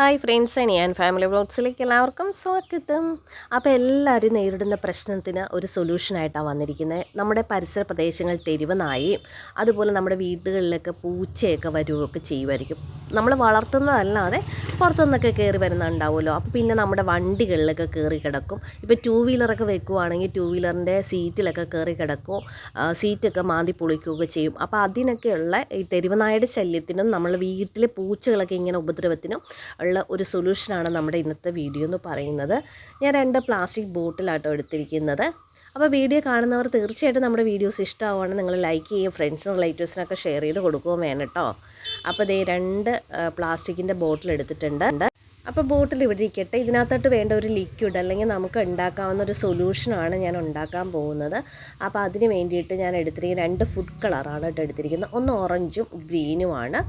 Hi friends ഞാൻ family ബ്ലോഗ്സിലേക്ക് എല്ലാവർക്കും സ്വാഗതം. അപ്പോൾ എല്ലാവരും നേരിടുന്ന പ്രശ്നത്തിന് ഒരു സൊല്യൂഷനായിട്ടാണ് വന്നിരിക്കുന്നത് നമ്മുടെ പരിസര പ്രദേശങ്ങൾ തെരുവ് അതുപോലെ നമ്മുടെ വീടുകളിലൊക്കെ പൂച്ചയൊക്കെ വരുകയൊക്കെ ചെയ്യുമായിരിക്കും നമ്മൾ വളർത്തുന്നതല്ലാതെ പുറത്തുനിന്നൊക്കെ കയറി വരുന്നുണ്ടാവുമല്ലോ. അപ്പോൾ പിന്നെ നമ്മുടെ വണ്ടികളിലൊക്കെ കയറി കിടക്കും. ഇപ്പോൾ ടൂ വീലറൊക്കെ വെക്കുവാണെങ്കിൽ ടൂ വീലറിന്റെ സീറ്റിലൊക്കെ കയറി കിടക്കും. സീറ്റൊക്കെ മാന്തി പൊളിക്കുകയൊക്കെ ചെയ്യും. അപ്പോൾ അതിനൊക്കെയുള്ള ഈ തെരുവ് നായയുടെ ശല്യത്തിനും നമ്മൾ വീട്ടിലെ പൂച്ചകളൊക്കെ ഇങ്ങനെ ഉപദ്രവത്തിനും ഉള്ള ഒരു സൊല്യൂഷനാണ് നമ്മുടെ ഇന്നത്തെ വീഡിയോ എന്ന് പറയുന്നത്. ഞാൻ രണ്ട് പ്ലാസ്റ്റിക് ബോട്ടിലാട്ടോ എടുത്തിരിക്കുന്നത്. അപ്പോൾ വീഡിയോ കാണുന്നവർ തീർച്ചയായിട്ടും നമ്മുടെ വീഡിയോസ് ഇഷ്ടമാവുകയാണെങ്കിൽ നിങ്ങൾ ലൈക്ക് ചെയ്യും ഫ്രണ്ട്സിനും റിലേറ്റീവ്സിനൊക്കെ ഷെയർ ചെയ്ത് കൊടുക്കുകയും വേണം കേട്ടോ അപ്പോൾ ദേ രണ്ട് പ്ലാസ്റ്റിക്കിന്റെ ബോട്ടിൽ എടുത്തിട്ടുണ്ട്. അപ്പോൾ ബോട്ടിൽ ഇവിടെ ഇരിക്കട്ടെ. ഇതിനകത്തോട്ട് വേണ്ട ഒരു ലിക്വിഡ് അല്ലെങ്കിൽ നമുക്ക് ഉണ്ടാക്കാവുന്ന ഒരു സൊല്യൂഷനാണ് ഞാൻ ഉണ്ടാക്കാൻ പോകുന്നത്. അപ്പോൾ അതിന് വേണ്ടിയിട്ട് ഞാൻ എടുത്തിരിക്കുന്ന രണ്ട് ഫുഡ് കളറാണ് കേട്ടോ എടുത്തിരിക്കുന്നത്. ഒന്ന് ഓറഞ്ചും ഗ്രീനുമാണ്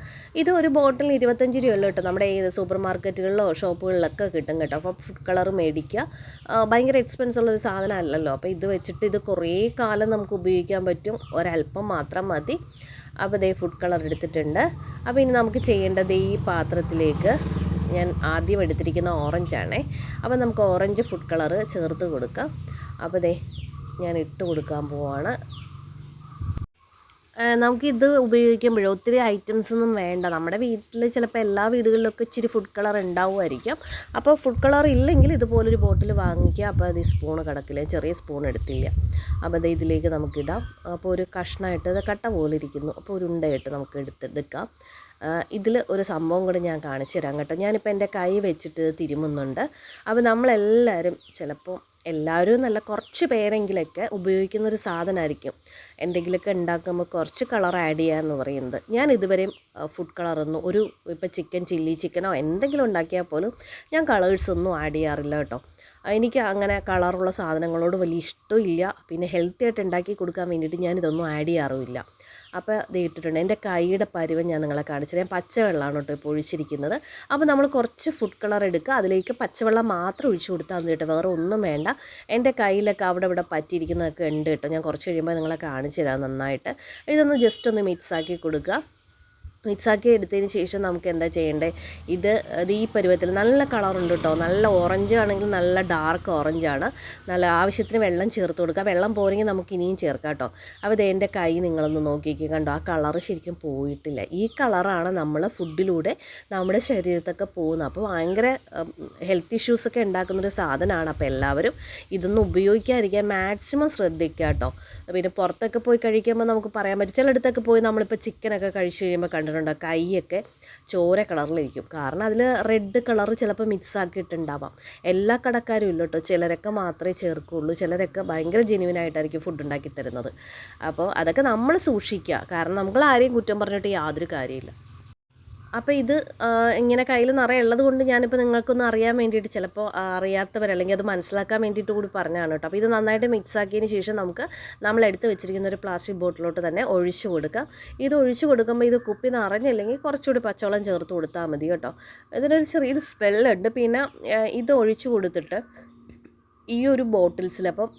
ഇത് ഒരു ബോട്ടിൽ ഇരുപത്തഞ്ച് രൂപയുള്ള കേട്ടോ. നമ്മുടെ ഈ സൂപ്പർ മാർക്കറ്റുകളിലോ ഷോപ്പുകളിലൊക്കെ കിട്ടും കേട്ടോ. അപ്പോൾ ഫുഡ് കളർ മേടിക്കുക. ഭയങ്കര എക്സ്പെൻസ് ഉള്ളൊരു സാധനം അല്ലല്ലോ. അപ്പോൾ ഇത് വെച്ചിട്ട് ഇത് കുറേ കാലം നമുക്ക് ഉപയോഗിക്കാൻ പറ്റും. ഒരല്പം മാത്രം മതി. അപ്പോൾ ഇതേ ഫുഡ് കളർ എടുത്തിട്ടുണ്ട്. അപ്പോൾ ഇനി നമുക്ക് ചെയ്യേണ്ടത് ഈ പാത്രത്തിലേക്ക് ഞാൻ ആദ്യം എടുത്തിരിക്കുന്ന ഓറഞ്ചാണേ. അപ്പോൾ നമുക്ക് ഓറഞ്ച് ഫുഡ് കളർ ചേർത്ത് കൊടുക്കാം. അപ്പോൾ ദേ ഞാൻ ഇട്ട് കൊടുക്കാൻ പോവാണ്. നമുക്കിത് ഉപയോഗിക്കുമ്പോഴേ ഒത്തിരി ഐറ്റംസ് ഒന്നും വേണ്ട. നമ്മുടെ വീട്ടിൽ ചിലപ്പോൾ എല്ലാ വീടുകളിലൊക്കെ ഇച്ചിരി ഫുഡ് കളർ ഉണ്ടാവുമായിരിക്കും. അപ്പോൾ ഫുഡ് കളർ ഇല്ലെങ്കിൽ ഇതുപോലൊരു ബോട്ടിൽ വാങ്ങിക്കുക. അപ്പോൾ അത് ഈ സ്പൂൺ കിടക്കില്ല? ചെറിയ സ്പൂൺ എടുത്തില്ല. അപ്പോൾ അത് ഇതിലേക്ക് നമുക്കിടാം. അപ്പോൾ ഒരു കഷ്ണമായിട്ട് അത് കട്ട പോലെ ഇരിക്കുന്നു. അപ്പോൾ ഒരു ഉണ്ടയായിട്ട് നമുക്ക് എടുത്തെടുക്കാം ഇതിൽ ഒരു സംഭവം കൂടി ഞാൻ കാണിച്ചു തരാം കേട്ടോ. ഞാനിപ്പോൾ എന്റെ കൈ വെച്ചിട്ട് തിരുമുന്നുണ്ട്. അപ്പോൾ നമ്മളെല്ലാവരും ചിലപ്പോൾ എല്ലാവരും എന്നല്ല കുറച്ച് പേരെങ്കിലൊക്കെ ഉപയോഗിക്കുന്ന ഒരു സാധനമായിരിക്കും എന്തെങ്കിലുമൊക്കെ ഉണ്ടാക്കുമ്പോൾ കുറച്ച് കളർ ആഡ് ചെയ്യുക എന്ന് പറയുന്നത്. ഞാൻ ഇതുവരെയും ഫുഡ് കളറൊന്നും ഒരു ഇപ്പോൾ ചിക്കൻ ചില്ലി ചിക്കനോ എന്തെങ്കിലും ഉണ്ടാക്കിയാൽ പോലും ഞാൻ കളേഴ്സൊന്നും ആഡ് ചെയ്യാറില്ല കേട്ടോ. എനിക്ക് അങ്ങനെ കളറുള്ള സാധനങ്ങളോട് വലിയ ഇഷ്ടമില്ല. പിന്നെ ഹെൽത്തി ആയിട്ട് ഉണ്ടാക്കി കൊടുക്കാൻ വേണ്ടിയിട്ട് ഞാൻ ഇതൊന്നും ആഡ് ചെയ്യാറുമില്ല. അപ്പോൾ ഇത് ഇട്ടിട്ടുണ്ട്. എന്റെ കൈയുടെ പരുവം ഞാൻ നിങ്ങളെ കാണിച്ചത് ഞാൻ പച്ചവെള്ളമാണ് കേട്ടോ ഇപ്പോൾ ഒഴിച്ചിരിക്കുന്നത്. അപ്പോൾ നമ്മൾ കുറച്ച് ഫുഡ് കളർ എടുക്കുക. അതിലേക്ക് പച്ചവെള്ളം മാത്രം ഒഴിച്ചു കൊടുത്താൽ മതി കേട്ടോ. വേറെ ഒന്നും വേണ്ട. എന്റെ കയ്യിലൊക്കെ അവിടെ ഇവിടെ പറ്റിയിരിക്കുന്നതൊക്കെ ഉണ്ട് കേട്ടോ. ഞാൻ കുറച്ച് കഴിയുമ്പോൾ നിങ്ങളെ കാണിച്ചു തരാം നന്നായിട്ട്. ഇതൊന്ന് ജസ്റ്റ് ഒന്ന് മിക്സ് ആക്കി കൊടുക്കുക. മിക്സാക്കി എടുത്തതിന് ശേഷം നമുക്ക് എന്താ ചെയ്യേണ്ടത് ഇത് ഈ പരുവത്തിൽ നല്ല കളറുണ്ട് കേട്ടോ നല്ല ഓറഞ്ച് ആണെങ്കിൽ നല്ല ഡാർക്ക് ഓറഞ്ച് ആണ്. നല്ല ആവശ്യത്തിന് വെള്ളം ചേർത്ത് കൊടുക്കുക വെള്ളം പോരെങ്കിൽ നമുക്ക് ഇനിയും ചേർക്കാം കേട്ടോ അപ്പോൾ ഇത് എന്റെ കൈ നിങ്ങളൊന്ന് നോക്കിക്കേ. കണ്ടോ ആ കളറ് ശരിക്കും പോയിട്ടില്ല. ഈ കളറാണ് നമ്മൾ ഫുഡിലൂടെ നമ്മുടെ ശരീരത്തൊക്കെ പോകുന്നത്. അപ്പോൾ ഭയങ്കര ഹെൽത്ത് ഇഷ്യൂസൊക്കെ ഉണ്ടാക്കുന്നൊരു സാധനമാണ്. അപ്പോൾ എല്ലാവരും ഇതൊന്നും ഉപയോഗിക്കാതിരിക്കാൻ മാക്സിമം ശ്രദ്ധിക്കുക കേട്ടോ പിന്നെ പുറത്തൊക്കെ പോയി കഴിക്കുമ്പോൾ നമുക്ക് പറയാൻ പറ്റും. ചിലയിടത്തൊക്കെ പോയി നമ്മളിപ്പോൾ ചിക്കനൊക്കെ കഴിച്ച് കഴിയുമ്പോൾ കണ്ടിട്ടുണ്ടോ? കൈയൊക്കെ ചോര കളറിലിരിക്കും. കാരണം അതിൽ റെഡ് കളർ ചിലപ്പോൾ മിക്സ് ആക്കിയിട്ടുണ്ടാവാം. എല്ലാ കടക്കാരും ഇല്ല കേട്ടോ ചിലരൊക്കെ മാത്രമേ ചേർക്കുള്ളൂ. ചിലരൊക്കെ ഭയങ്കര ജെനുവിൻ ആയിട്ടായിരിക്കും ഫുഡ് ഉണ്ടാക്കി തരുന്നത്. അപ്പോൾ അതൊക്കെ നമ്മൾ സൂക്ഷിക്കുക കാരണം നമ്മൾ ആരെയും കുറ്റം പറഞ്ഞിട്ട് യാതൊരു കാര്യമില്ല അപ്പോൾ ഇത് ഇങ്ങനെ കയ്യിൽ നിറയെ ഉള്ളത് കൊണ്ട് ഞാനിപ്പോൾ നിങ്ങൾക്കൊന്ന് അറിയാൻ വേണ്ടിയിട്ട് ചിലപ്പോൾ അറിയാത്തവർ അല്ലെങ്കിൽ അത് മനസ്സിലാക്കാൻ വേണ്ടിയിട്ട് കൂടി പറഞ്ഞതാണ് കേട്ടോ. അപ്പോൾ ഇത് നന്നായിട്ട് മിക്സ് ആക്കിയതിന് ശേഷം നമുക്ക് നമ്മൾ എടുത്ത് വെച്ചിരിക്കുന്ന ഒരു പ്ലാസ്റ്റിക് ബോട്ടിലോട്ട് തന്നെ ഒഴിച്ചു കൊടുക്കാം. ഇത് ഒഴിച്ചു കൊടുക്കുമ്പോൾ ഇത് കുപ്പി നിറഞ്ഞില്ലെങ്കിൽ കുറച്ചുകൂടി പച്ചവെള്ളം ചേർത്ത് കൊടുത്താൽ മതി കേട്ടോ. ഇതിനൊരു ചെറിയൊരു സ്മെല്ലുണ്ട് പിന്നെ ഇത് ഒഴിച്ചു കൊടുത്തിട്ട് ഈ ഒരു ബോട്ടിൽസിൽ അപ്പം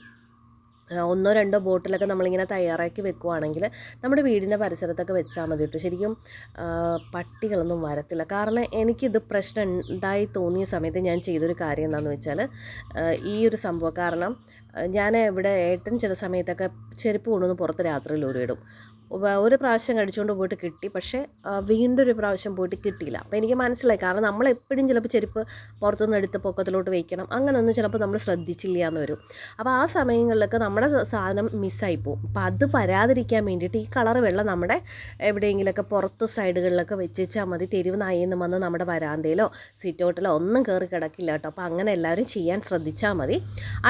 ഒന്നോ രണ്ടോ ബോട്ടിലൊക്കെ നമ്മളിങ്ങനെ തയ്യാറാക്കി വെക്കുവാണെങ്കിൽ നമ്മുടെ വീടിന്റെ പരിസരത്തൊക്കെ വെച്ചാൽ മതി കേട്ടോ. ശരിക്കും പട്ടികളൊന്നും വരത്തില്ല. കാരണം എനിക്കിത് പ്രശ്നം ഉണ്ടായി തോന്നിയ സമയത്ത് ഞാൻ ചെയ്തൊരു കാര്യം എന്താണെന്ന് വെച്ചാൽ ഈ ഒരു സംഭവം. കാരണം ഞാൻ ഇവിടെ ഏട്ടൻ ചില സമയത്തൊക്കെ ചെരുപ്പ് കൊണ്ടുവന്ന് പുറത്ത് രാത്രിയിൽ ഊരിയിടും. ഒരു പ്രാവശ്യം കടിച്ചുകൊണ്ട് പോയിട്ട് കിട്ടി. പക്ഷേ വീണ്ടും ഒരു പ്രാവശ്യം പോയിട്ട് കിട്ടിയില്ല. അപ്പോൾ എനിക്ക് മനസ്സിലായി. കാരണം നമ്മൾ എപ്പോഴും ചിലപ്പോൾ ചെരുപ്പ് പുറത്തുനിന്ന് എടുത്ത് പൊക്കത്തിലോട്ട് വയ്ക്കണം അങ്ങനെയൊന്നും ചിലപ്പോൾ നമ്മൾ ശ്രദ്ധിച്ചില്ല എന്ന് വരും. അപ്പോൾ ആ സമയങ്ങളിലൊക്കെ നമ്മുടെ സാധനം മിസ്സായി പോകും അപ്പോൾ അത് വരാതിരിക്കാൻ വേണ്ടിയിട്ട് ഈ കളർ വെള്ളം നമ്മുടെ എവിടെയെങ്കിലുമൊക്കെ പുറത്ത് സൈഡുകളിലൊക്കെ വെച്ചാൽ മതി. തെരുവ് നായിന്ന് വന്ന് നമ്മുടെ വരാന്തയിലോ സിറ്റൗട്ടിലോ ഒന്നും കയറി കിടക്കില്ല കേട്ടോ. അപ്പോൾ അങ്ങനെ എല്ലാവരും ചെയ്യാൻ ശ്രദ്ധിച്ചാൽ മതി.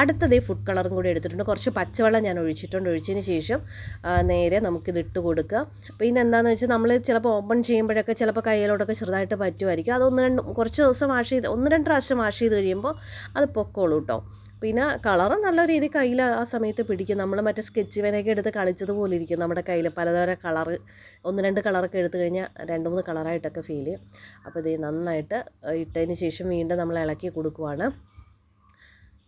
അടുത്തത് ഈ ഫുഡ് കളറും കൂടി എടുത്തിട്ടുണ്ട്. കുറച്ച് പച്ചവെള്ളം ഞാൻ ഒഴിച്ചിട്ടുണ്ട്. ഒഴിച്ചതിന് ശേഷം നേരെ നമുക്കിത് ഇട്ട് കൊടുക്കുക. പിന്നെ എന്താണെന്ന് വെച്ചാൽ നമ്മൾ ചിലപ്പോൾ ഓപ്പൺ ചെയ്യുമ്പോഴൊക്കെ ചിലപ്പോൾ കയ്യിലോട്ടൊക്കെ ചെറുതായിട്ട് പറ്റുമായിരിക്കും അതൊന്ന് രണ്ട് കുറച്ച് ദിവസം വാഷ് ചെയ്ത് ഒന്ന് രണ്ട് പ്രാവശ്യം വാഷ് ചെയ്ത് കഴിയുമ്പോൾ അത് പൊക്കോളൂ കേട്ടോ പിന്നെ കളറ് നല്ല രീതിയിൽ കയ്യിൽ ആ സമയത്ത് പിടിക്കും. നമ്മൾ മറ്റേ സ്കെച്ച് വേനയൊക്കെ എടുത്ത് കളിച്ചതുപോലെ ഇരിക്കും നമ്മുടെ കയ്യിൽ പലതരം കളറ് ഒന്ന് രണ്ട് കളറൊക്കെ എടുത്തു കഴിഞ്ഞാൽ രണ്ട് മൂന്ന് കളറായിട്ടൊക്കെ ഫീൽ ചെയ്യും. അപ്പോൾ ഇത് നന്നായിട്ട് ഇട്ടതിന് ശേഷം വീണ്ടും നമ്മൾ ഇളക്കി കൊടുക്കുവാണ്.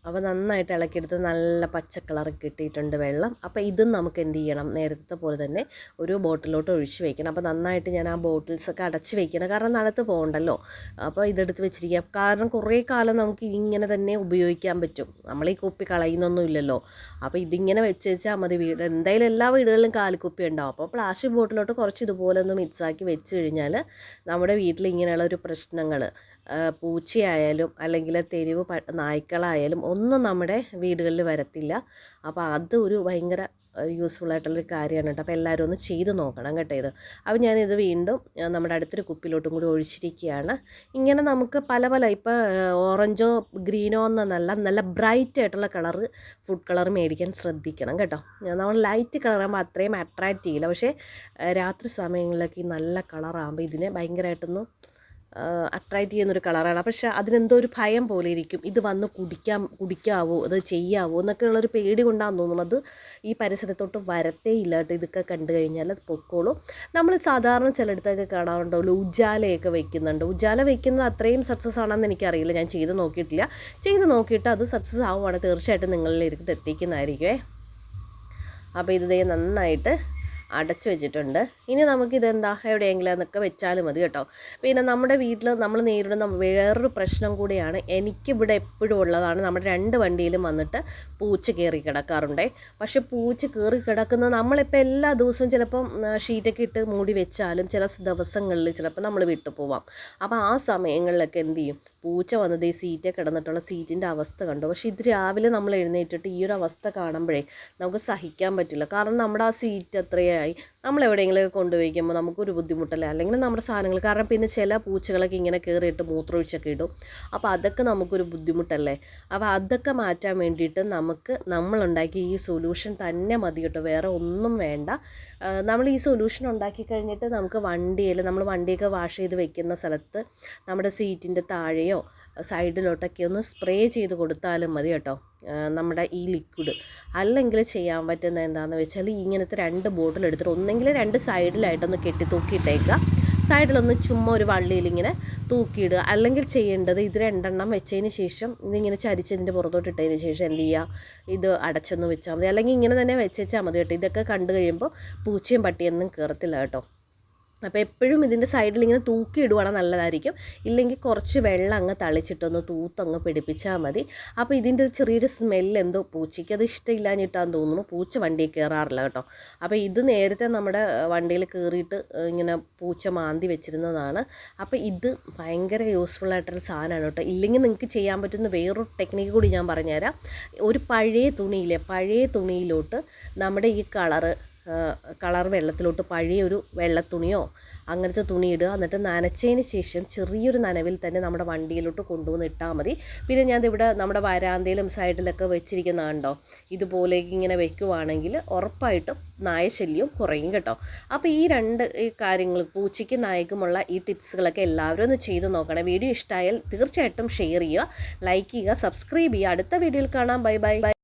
അപ്പോൾ നന്നായിട്ട് ഇളക്കിയെടുത്ത് നല്ല പച്ച കളർ കിട്ടിയിട്ടുണ്ട് വെള്ളം. അപ്പോൾ ഇതും നമുക്ക് എന്ത് ചെയ്യണം? നേരത്തെ പോലെ തന്നെ ഒരു ബോട്ടിലോട്ട് ഒഴിച്ച് വെക്കണം. അപ്പോൾ നന്നായിട്ട് ഞാൻ ആ ബോട്ടിൽസൊക്കെ അടച്ച് വെക്കണം. കാരണം നടത്ത് പോകണ്ടല്ലോ. അപ്പോൾ ഇതെടുത്ത് വെച്ചിരിക്കുക. കാരണം കുറേ കാലം നമുക്ക് ഇങ്ങനെ തന്നെ ഉപയോഗിക്കാൻ പറ്റും. നമ്മൾ ഈ കുപ്പി കളയുന്നൊന്നും ഇല്ലല്ലോ. അപ്പോൾ ഇതിങ്ങനെ വെച്ച് വെച്ചാൽ മതി. വീട് എന്തായാലും എല്ലാ വീടുകളിലും കാലിക്കുപ്പി ഉണ്ടാവും. അപ്പോൾ പ്ലാസ്റ്റിക് ബോട്ടിലോട്ട് കുറച്ച് ഇതുപോലെ ഒന്ന് മിക്സാക്കി വെച്ച് കഴിഞ്ഞാൽ നമ്മുടെ വീട്ടിൽ ഇങ്ങനെയുള്ള ഒരു പ്രശ്നങ്ങൾ പൂച്ചയായാലും അല്ലെങ്കിൽ തെരുവ് നായ്ക്കളായാലും ഒന്നും നമ്മുടെ വീടുകളിൽ വരത്തില്ല. അപ്പോൾ അത് ഒരു ഭയങ്കര യൂസ്ഫുൾ ആയിട്ടുള്ളൊരു കാര്യമാണ് കേട്ടോ. അപ്പോൾ എല്ലാവരും ഒന്ന് ചെയ്ത് നോക്കണം കേട്ടോ ഇത്. അപ്പോൾ ഞാനിത് വീണ്ടും നമ്മുടെ അടുത്തൊരു കുപ്പിലോട്ടും കൂടി ഒഴിച്ചിരിക്കുകയാണ്. ഇങ്ങനെ നമുക്ക് പല പല ഇപ്പോൾ ഓറഞ്ചോ ഗ്രീനോ എന്നല്ല നല്ല ബ്രൈറ്റ് ആയിട്ടുള്ള കളറ് ഫുഡ് കളർ മേടിക്കാൻ ശ്രദ്ധിക്കണം കേട്ടോ. നമ്മൾ ലൈറ്റ് കളറാകുമ്പോൾ അത്രയും അട്രാക്റ്റ് ചെയ്യില്ല. പക്ഷേ രാത്രി സമയങ്ങളിലൊക്കെ ഈ നല്ല കളറാകുമ്പോൾ ഇതിനെ ഭയങ്കരമായിട്ടൊന്ന് അട്രാക്റ്റ് ചെയ്യുന്നൊരു കളറാണ് പക്ഷേ അതിനെന്തോ ഒരു ഭയം പോലെ ഇരിക്കും. ഇത് വന്ന് കുടിക്കാം കുടിക്കാവോ അത് ചെയ്യാവോ എന്നൊക്കെ ഉള്ളൊരു പേടി കൊണ്ടാണെന്ന് തോന്നുന്നത് ഈ പരിസരത്തോട്ട് വരത്തേ ഇല്ല കേട്ടോ. ഇതൊക്കെ കണ്ടു കഴിഞ്ഞാൽ അത് പൊക്കോളും. നമ്മൾ സാധാരണ ചിലയിടത്തൊക്കെ കാണാറുണ്ടല്ലോ ഉജാലയൊക്കെ വെക്കുന്നുണ്ട്. ഉജാല വെക്കുന്നത് അത്രയും സക്സസ് ആണെന്ന് എനിക്കറിയില്ല. ഞാൻ ചെയ്ത് നോക്കിയിട്ടില്ല. ചെയ്ത് നോക്കിയിട്ട് അത് സക്സസ് ആവുകയാണെങ്കിൽ തീർച്ചയായിട്ടും നിങ്ങളിലേക്ക് എത്തിക്കുന്നതായിരിക്കുമേ അപ്പോൾ ഇത് നന്നായിട്ട് അടച്ചു വെച്ചിട്ടുണ്ട്. ഇനി നമുക്കിതെന്താ എവിടെയെങ്കിലും എന്നൊക്കെ വെച്ചാലും മതി കേട്ടോ. പിന്നെ നമ്മുടെ വീട്ടിൽ നമ്മൾ നേരിടുന്ന വേറൊരു പ്രശ്നം കൂടിയാണ് എനിക്കിവിടെ എപ്പോഴും ഉള്ളതാണ് നമ്മുടെ രണ്ട് വണ്ടിയിലും വന്നിട്ട് പൂച്ച കയറി കിടക്കാറുണ്ടേ. പക്ഷെ പൂച്ച കയറി കിടക്കുന്നത് നമ്മളിപ്പോൾ എല്ലാ ദിവസവും ചിലപ്പം ഷീറ്റൊക്കെ ഇട്ട് മൂടി വെച്ചാലും ചില ദിവസങ്ങളിൽ ചിലപ്പോൾ നമ്മൾ വിട്ടു പോവാം. അപ്പോൾ ആ സമയങ്ങളിലൊക്കെ എന്ത് ചെയ്യും? പൂച്ച വന്നത് ഈ സീറ്റേ കിടന്നിട്ടുള്ള സീറ്റിന്റെ അവസ്ഥ കണ്ടു. പക്ഷേ ഇത് രാവിലെ നമ്മൾ എഴുന്നേറ്റിട്ട് ഈ ഒരു അവസ്ഥ കാണുമ്പോഴേ നമുക്ക് സഹിക്കാൻ പറ്റില്ല. കാരണം നമ്മുടെ ആ സീറ്റ് അത്രയായി. നമ്മൾ എവിടെയെങ്കിലും കൊണ്ടുപോയിക്കുമ്പോൾ നമുക്കൊരു ബുദ്ധിമുട്ടല്ലേ? അല്ലെങ്കിൽ നമ്മുടെ സാധനങ്ങൾ കാരണം പിന്നെ ചില പൂച്ചകളൊക്കെ ഇങ്ങനെ കയറിയിട്ട് മൂത്രമൊഴിച്ചൊക്കെ ഇടും. അപ്പോൾ അതൊക്കെ നമുക്കൊരു ബുദ്ധിമുട്ടല്ലേ? അപ്പോൾ അതൊക്കെ മാറ്റാൻ വേണ്ടിയിട്ട് നമുക്ക് നമ്മളുണ്ടാക്കിയ ഈ സൊല്യൂഷൻ തന്നെ മതി കേട്ടോ. വേറെ ഒന്നും വേണ്ട. നമ്മൾ ഈ സൊല്യൂഷൻ ഉണ്ടാക്കി കഴിഞ്ഞിട്ട് നമുക്ക് വണ്ടിയിൽ നമ്മൾ വണ്ടിയൊക്കെ വാഷ് ചെയ്ത് വെക്കുന്ന സ്ഥലത്ത് നമ്മുടെ സീറ്റിന്റെ താഴെയോ സൈഡിലോട്ടൊക്കെ ഒന്ന് സ്പ്രേ ചെയ്ത് കൊടുത്താലും മതി കേട്ടോ. നമ്മുടെ ഈ ലിക്വിഡ്. അല്ലെങ്കിൽ ചെയ്യാൻ പറ്റുന്ന എന്താണെന്ന് വെച്ചാൽ ഇങ്ങനത്തെ രണ്ട് ബോട്ടിൽ എടുത്തിട്ട് ഒന്നെങ്കിൽ രണ്ട് സൈഡിലായിട്ടൊന്ന് കെട്ടി തൂക്കിയിട്ടേക്കുക. സൈഡിലൊന്ന് ചുമ്മാ ഒരു വള്ളിയിൽ ഇങ്ങനെ തൂക്കിയിടുക. അല്ലെങ്കിൽ ചെയ്യേണ്ടത് ഇത് രണ്ടെണ്ണം വെച്ചതിന് ശേഷം ഇതിങ്ങനെ ചരിച്ചതിന്റെ പുറത്തോട്ട് ഇട്ടതിന് ശേഷം എന്ത് ചെയ്യുക? ഇത് അടച്ചൊന്ന് വെച്ചാൽ മതി. അല്ലെങ്കിൽ ഇങ്ങനെ തന്നെ വെച്ചാൽ മതി കേട്ടോ. ഇതൊക്കെ കണ്ടു കഴിയുമ്പോൾ പൂച്ചയും പട്ടിയൊന്നും കയറത്തില്ല കേട്ടോ. അപ്പോൾ എപ്പോഴും ഇതിന്റെ സൈഡിൽ ഇങ്ങനെ തൂക്കി ഇടുവാണ് നല്ലതായിരിക്കും. ഇല്ലെങ്കിൽ കുറച്ച് വെള്ളം അങ്ങ് തളിച്ചിട്ടൊന്ന് തൂത്തങ്ങ് പിടിപ്പിച്ചാൽ മതി. അപ്പോൾ ഇതിന്റെ ഒരു ചെറിയൊരു സ്മെല്ല് എന്തോ പൂച്ചയ്ക്ക് അത് ഇഷ്ടമില്ലാഞ്ഞിട്ടാന്ന് തോന്നുന്നു. പൂച്ച വണ്ടിയിൽ കയറാറില്ല കേട്ടോ. അപ്പോൾ ഇത് നേരത്തെ നമ്മുടെ വണ്ടിയിൽ കയറിയിട്ട് ഇങ്ങനെ പൂച്ച മാന്തി വെച്ചിരുന്നതാണ്. അപ്പോൾ ഇത് ഭയങ്കര യൂസ്ഫുൾ ആയിട്ടുള്ള സാധനമാണ് കേട്ടോ. ഇല്ലെങ്കിൽ നിങ്ങൾക്ക് ചെയ്യാൻ പറ്റുന്ന വേറൊരു ടെക്നിക്ക് കൂടി ഞാൻ പറഞ്ഞുതരാം. ഒരു പഴയ തുണിയിലെ പഴയ തുണിയിലോട്ട് നമ്മുടെ ഈ കളറ് കളർ വെള്ളത്തിലോട്ട് പഴയൊരു വെള്ളത്തുണിയോ അങ്ങനത്തെ തുണി ഇടുക. എന്നിട്ട് നനച്ചതിന് ശേഷം ചെറിയൊരു നനവിൽ തന്നെ നമ്മുടെ വണ്ടിയിലോട്ട് കൊണ്ടുവന്ന് ഇട്ടാൽ മതി. പിന്നെ ഞാൻ ഇവിടെ നമ്മുടെ വരാന്തയിലും സൈഡിലൊക്കെ വെച്ചിരിക്കുന്ന കണ്ടോ ഇതുപോലെ ഇങ്ങനെ വെക്കുവാണെങ്കിൽ ഉറപ്പായിട്ടും നായശല്യവും കുറയും കേട്ടോ. അപ്പോൾ ഈ രണ്ട് ഈ കാര്യങ്ങൾ പൂച്ചയ്ക്കും നായക്കുമുള്ള ഈ ടിപ്സുകളൊക്കെ എല്ലാവരും ഒന്ന് ചെയ്ത് നോക്കണം. വീഡിയോ ഇഷ്ടമായാൽ തീർച്ചയായിട്ടും ഷെയർ ചെയ്യുക ലൈക്ക് ചെയ്യുക സബ്സ്ക്രൈബ് ചെയ്യുക. അടുത്ത വീഡിയോയിൽ കാണാം. Bye bye bye.